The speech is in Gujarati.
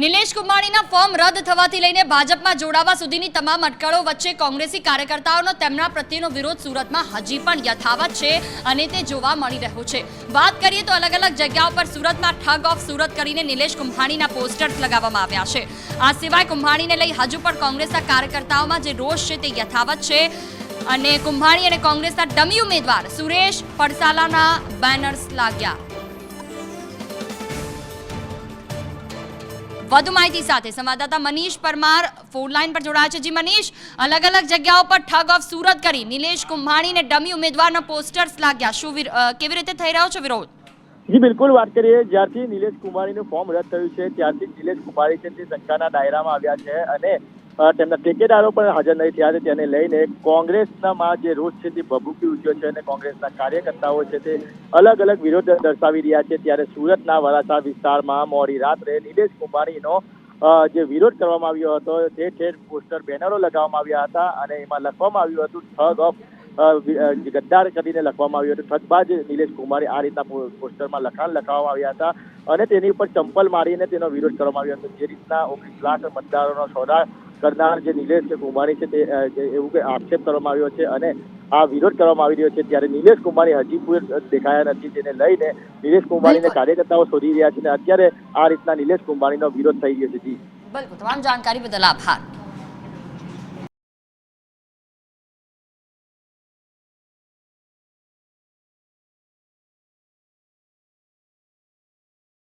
નિલેશ કુંભાણીના ફોર્મ રદ થવાથી લઈને ભાજપમાં જોડાવા સુધીની તમામ અટકળો વચ્ચે કોંગ્રેસી કાર્યકર્તાઓનો તેમના પ્રત્યેનો વિરોધ સુરતમાં હજી પણ યથાવત છે અને તે જોવા મળી રહ્યો છે. વાત કરીએ તો અલગ અલગ જગ્યાઓ પર સુરતમાં ઠગ ઓફ સુરત કરીને નિલેશ કુંભાણીના પોસ્ટર્સ લગાવવામાં આવ્યા છે. આ સિવાય કુંભાણીને લઈ હજુ પણ કોંગ્રેસના કાર્યકર્તાઓમાં જે રોષ છે તે યથાવત છે અને કુંભાણી અને કોંગ્રેસના ડમી ઉમેદવાર સુરેશ પડસાલાના બેનર્સ લાગ્યા. વધુ માહિતી સાથે સંવાદદાતા મનીષ પરમાર ફોન લાઈન પર જોડાયા છે. જી મનીષ અલગ અલગ જગ્યાઓ પર ઠગ ઓફ સુરત કરી નિલેશ કુંભાણીને ડમી ઉમેદવારના પોસ્ટર્સ લાગ્યા. શું કેવી રીતે થઈ રહ્યો છે વિરોધ? જી, બિલકુલ વાત કરીએ, જ્યારથી નિલેશ કુમારીનું ફોર્મ રદ થયું છે, ત્યારથી નિલેશ કુમારી છે તે શંકાના દાયરામાં આવ્યા છે અને તેમના ટેકેદારો પણ હાજર નહીં થયા છે. તેને લઈને કોંગ્રેસનામાં જે રોષ છે તે ભભૂકી ઉઠ્યો છે અને કોંગ્રેસના કાર્યકર્તાઓ છે તે અલગ અલગ વિરોધ દર્શાવી રહ્યા છે. ત્યારે સુરતના વરાછા વિસ્તારમાં મોડી રાત્રે નિલેશ કુમારીનો જે વિરોધ કરવામાં આવ્યો હતો તે ઠેર પોસ્ટર બેનરો લગાવવામાં આવ્યા હતા અને એમાં લખવામાં આવ્યું હતું, ઠગ ઓફ ગદ્દાર કરીને લખવામાં આવ્યું હતું. ઠગબાજ નિલેશ કુમારી આ રીતના પોસ્ટરમાં લખાણ લખાવવામાં આવ્યા હતા અને તેની ઉપર ચંપલ મારીને તેનો વિરોધ કરવામાં આવ્યો હતો. જે રીતના ઓગણીસ લાખ મતદારોનો સોદા કરનાર જે નિલેશ કુમારી છે તે એવું કે આક્ષેપ કરવામાં આવ્યો છે અને આ વિરોધ કરવામાં આવી રહ્યો છે ત્યારે નિલેશ કુમારી હજી પૂર દેખાયા નથી. જેને લઈને નિલેશ કુંભાણીને. કાર્યકર્તાઓ શોધી રહ્યા છે અને અત્યારે આ રીતના નિલેશ કુંભાણીનો વિરોધ થઈ રહ્યો છે. જી. બિલકુલ. તમામ જાણકારી બદલ આભાર.